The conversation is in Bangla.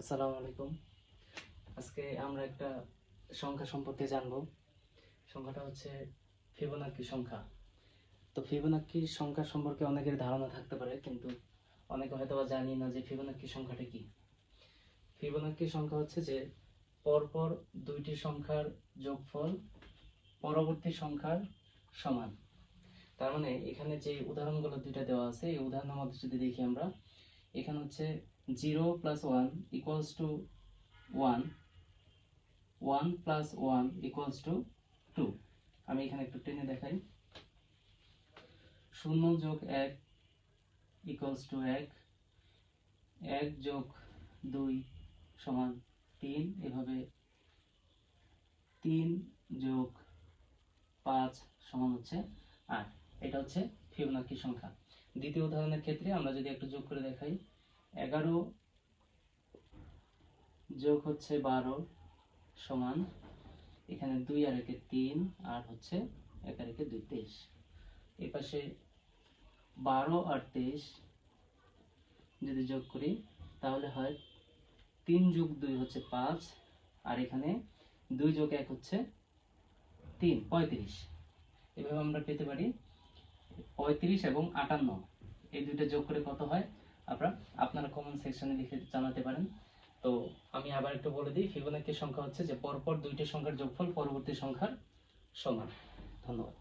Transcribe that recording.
আসসালামু আলাইকুম। আজকে আমরা একটা সংখ্যা সম্পর্কে জানব। সংখ্যাটা হচ্ছে ফিবোনাক্কি সংখ্যা। তো ফিবোনাক্কি সংখ্যা সম্পর্কে অনেকের ধারণা থাকতে পারে, কিন্তু অনেকে হয়তো বা জানি না যে ফিবোনাক্কি সংখ্যাটা কি। ফিবোনাক্কি সংখ্যা হচ্ছে যে পরপর দুইটি সংখ্যার যোগফল পরবর্তী সংখ্যার সমান। তার মানে এখানে যে উদাহরণগুলো দুইটা দেওয়া আছে, এই উদাহরণের মধ্যে যদি দেখি আমরা এখানে হচ্ছে zero plus one equals two one one plus one equals two two আমি এখানে একটু টেনে দেখাই। শূন্য যোগ এক ইকুয়ালস টু এক এক যোগ দুই সমান তিন, এভাবে তিন যোগ পাঁচ সমান হচ্ছে আট। এটা হচ্ছে ফিবোনাক্কি সংখ্যা? দ্বিতীয় উদাহরণের ক্ষেত্রে আমরা যদি একটু যোগ করে দেখাই, এগারো যোগ হচ্ছে বারো সমান, এখানে দুই আর একে তিন, আর হচ্ছে এক আর একে দুই, তেইশ। এ পাশে বারো আর তেইশ যদি যোগ করি, তাহলে হয় তিন যোগ দুই হচ্ছে পাঁচ, আর এখানে দুই যোগ এক হচ্ছে তিন, পঁয়ত্রিশ। এভাবে আমরা পেতে পারি পঁয়ত্রিশ এবং আটান্ন। এই দুইটা যোগ করে কত হয়? আপনার, আপনারা কমেন্ট সেকশনে লিখে জানাতে পারেন। তো আমি আবার একটু বলে দিই ফিবোনাক্কি সংখ্যা হচ্ছে যে, পরপর দুইটি সংখ্যার যোগফল পরবর্তী সংখ্যার সমান। ধন্যবাদ।